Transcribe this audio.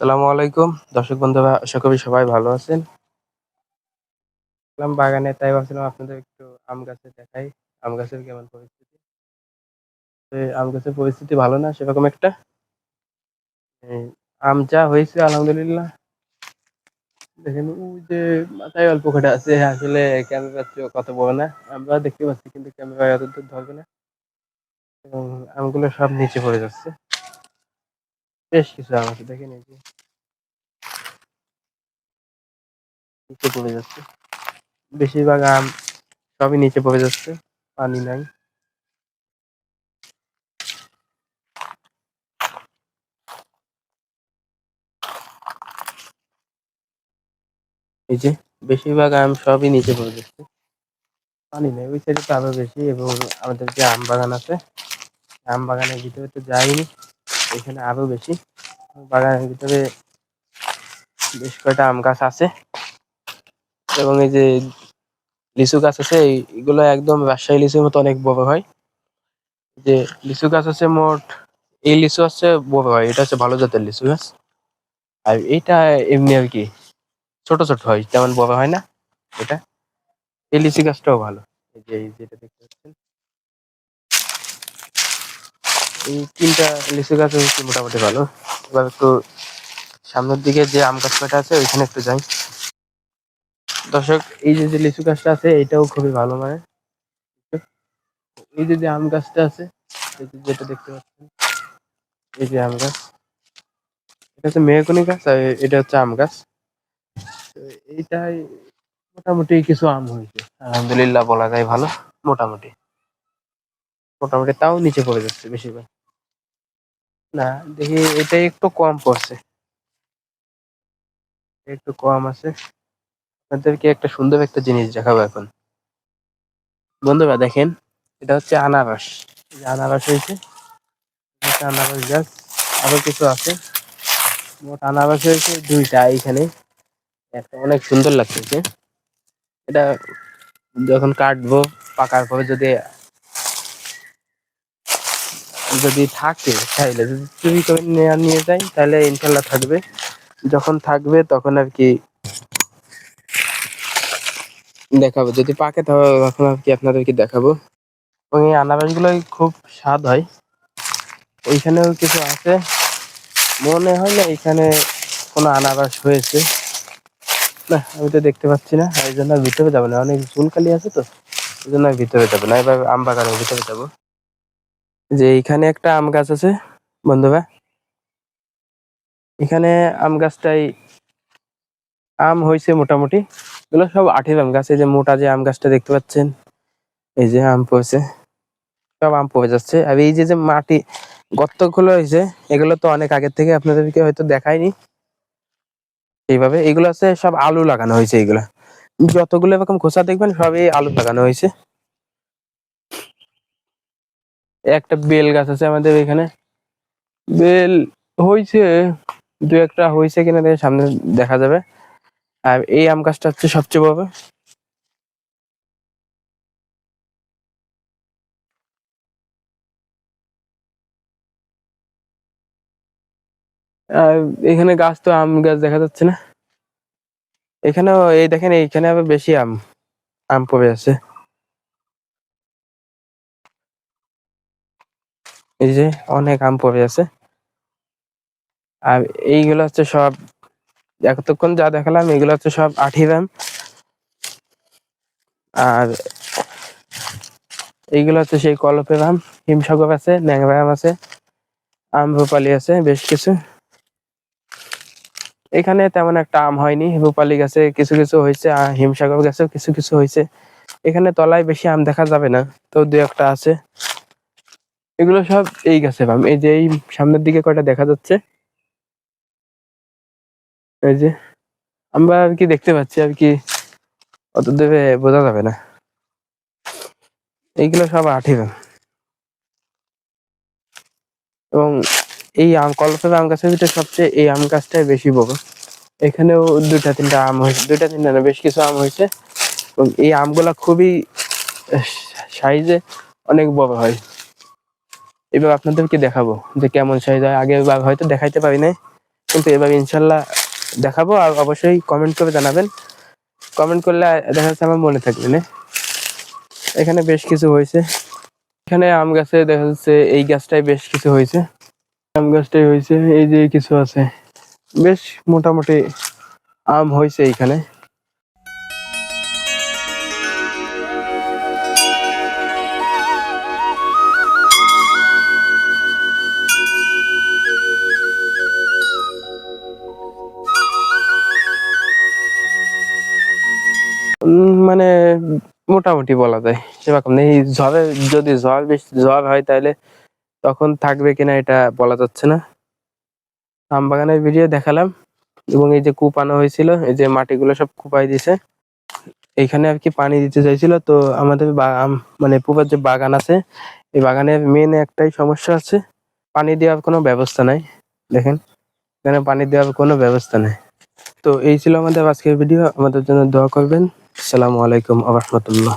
আসসালামু আলাইকুম। দর্শক বন্ধুরা, আশা করি সবাই ভালো আছেন। বাগানে, তাই ভাবছিলাম আপনাদের একটু আম গাছে দেখাই, আম গাছের কেমন পরিস্থিতি। আম গাছের পরিস্থিতি ভালো না, সেরকম একটা? আম যা হয়েছে, আলহামদুলিল্লাহ। দেখেন, ওই যে মাথায় অল্প কটা আছে, আসলে ক্যামেরা কত বড় না। আমরা দেখতে পাচ্ছি, কিন্তু ক্যামেরা দূর ধরবে না। এবং আমগুলো সব নিচে পড়ে যাচ্ছে। বেশ কিছু আম আছে দেখেন এই নিচে পড়ে যাচ্ছে। বেশিরভাগ আম সবই নিচে পড়ে যাচ্ছে, পানি নাই। এই যে, বেশিরভাগ আম সবই নিচে পড়ে যাচ্ছে। পানি নেই, ওই সাইডে তো আরও বেশি, এবং আমাদের যে আম বাগান আছে, আম বাগানের ভিতরে তো যাইনি। এখানে আরও বেশি। বাগানের ভিতরে বেশ কয়টা আম গাছ আছে। এবং এই যে লিচু গাছ আছে, এই- এগুলো একদম রাজশাহী লিচুর মতো অনেক বড় হয়। যে লিচু গাছ আছে মোট, এই লিচু হচ্ছে বড় হয়। এটা হচ্ছে ভালো জাতের লিচু গাছ। আর এটা এমনি আর কি, ছোট ছোট হয়, তেমন বড় হয় না এটা। এই লিচু গাছটাও ভালো। এই যে যেটা দেখতে পাচ্ছেন। এই তিনটা লিচু গাছ হচ্ছে মোটামুটি ভালো। এবার একটু সামনের দিকে যে আম গাছ কয়টা আছে, ওইখানে একটু যাই। দর্শক, এই যে যে লিচু গাছটা আছে এটাও খুবই ভালো মানে। এই যে যে আম গাছটা আছে যেটা দেখতে পাচ্ছেন, এই যে আম গাছ। এটা হচ্ছে মেহগনি গাছ আর এটা হচ্ছে আম গাছ। তো এইটাই মোটামুটি কিছু আম হয়েছে। আলহামদুলিল্লাহ বলা যায় ভালো, মোটামুটি। মোটামুটি তাও নিচে পড়ে যাচ্ছে বেশিরভাগ। না, দেখি এটা একটু কম পড়ছে। একটু কম আছে। আপনাদেরকে একটা সুন্দর একটা জিনিস দেখাবো এখন। বন্ধুরা দেখেন, এটা হচ্ছে আনারস। আনারস হয়েছে। আনারস গাছ। আরও কিছু আছে। মোট আনারস হয়েছে দুইটা এইখানে। একটা অনেক সুন্দর লাগতেছে। এটা যখন কাটবো, পাকার পরে যদি যদি থাকে চাইলে যদি চুরি করে নিয়ে যাই, তাহলে ইনশাল্লাহ থাকবে। যখন থাকবে তখন আর কি দেখাবো। যদি পাকে তখন আর কি আপনাদেরকে দেখাবো। এবং এই আনারস গুলোই খুব স্বাদ হয়। ওইখানেও কিছু আছে। মনে হয় না এখানে কোনো আনারস হয়েছে। না, আমি তো দেখতে পাচ্ছি না। এই জন্য ভিতরে যাব না। অনেক চুলকালি আছে তো। ওই জন্য ভিতরে যাব না। এবার আম বাগানের ভিতরে যাব। যে এইখানে একটা আম গাছ আছে, বন্ধুরা। এখানে আম গাছটাই, আম হয়েছে মোটামুটি। এগুলো সব আঠের আম গাছ, এই যে মোটা যে আম গাছটা দেখতে পাচ্ছেন, এই যে আম পড়েছে। সব আম পড়ে যাচ্ছে। আর এই যে যে মাটি, গর্তগুলো হয়েছে, এগুলো তো অনেক আগের থেকে আপনাদেরকে হয়তো দেখায়নি। এইভাবে এগুলো হচ্ছে সব আলু লাগানো হয়েছে এগুলা। যতগুলো এরকম খোসা দেখবেন, সবই আলু লাগানো হয়েছে। একটা বেল গাছ আছে আমাদের এখানে। বেল হয়েছে দু একটা হয়েছে কিনা দেখে সামনে দেখা যাবে। আর এই আম গাছটা হচ্ছে সবচেয়ে বড়। আর এখানে গাছ তো আম গাছ দেখা যাচ্ছে না। এখানেও এই দেখেন, এইখানে আবার বেশি আম আম পড়ে আছে। এই যে অনেক আম পড়ে আছে। আর এইগুলো হচ্ছে সব, এতক্ষণ যা দেখালাম, এগুলো হচ্ছে সব আঠির আম। আর এইগুলো হচ্ছে সেই কলপের আম, হিমসাগর আছে, ন্যাংরা আম আছে আম ভোপালি আছে, বেশ কিছু। এখানে তেমন একটা আম হয়নি, রূপালি গাছে কিছু কিছু হয়েছে হিমসাগর গাছেও কিছু কিছু হয়েছে। এখানে তলায় বেশি আম দেখা যাবে না, তো দু একটা আছে। এগুলো সব এই গাছের আম এই যে এই সামনের দিকে কয়টা দেখা যাচ্ছে? এই যে আমরা আর কি দেখতে পাচ্ছি, আর কি অত দূরে বোঝা যাবে না। এইগুলো সব আঠের আম এবং এই আম কলপের আম গাছের ভিতরে সবচেয়ে এই আম গাছটাই বেশি বড়। এখানেও দুইটা তিনটা আম হয়েছে, দুইটা তিনটা না, বেশ কিছু আম হয়েছে। এবং এই আমগুলা খুবই সাইজে অনেক বড় হয়। এবার আপনাদেরকে দেখাবো যে কেমন সাইজ হয়। আগে হয়তো দেখাইতে পারি নাই, কিন্তু এবার ইনশাল্লাহ দেখাবো আর অবশ্যই কমেন্ট করে জানাবেন। কমেন্ট করলে দেখা যাচ্ছে আমার মনে থাকবে না। এখানে বেশ কিছু হয়েছে। এখানে আম গাছে দেখা যাচ্ছে এই গাছটাই বেশ কিছু হয়েছে। আম গাছটাই হয়েছে, এই যে কিছু আছে। বেশ মোটামুটি আম হয়েছে এইখানে মানে মোটামুটি বলা যায়। সেরকম নেই। ঝড়ে যদি ঝড় বেশি, ঝড় হয় তাহলে তখন থাকবে কিনা এটা বলা যাচ্ছে না। আম বাগানের ভিডিও দেখালাম এবং এই যে কুপানো হয়েছিল, এই যে মাটিগুলো সব কুপাই দিছে, এইখানে আর কি পানি দিতে চাইছিল। তো আমাদের আম- মানে পুকুর যে বাগান আছে, এই বাগানের মেন একটাই সমস্যা আছে, পানি দেওয়ার কোনো ব্যবস্থা নাই। দেখেন, এখানে পানি দেওয়ার কোনো ব্যবস্থা নেই। তো এই ছিল আমাদের আজকের ভিডিও আমাদের জন্য দোয়া করবেন। আসসালামু আলাইকুম আ রহমতুল্লাহ।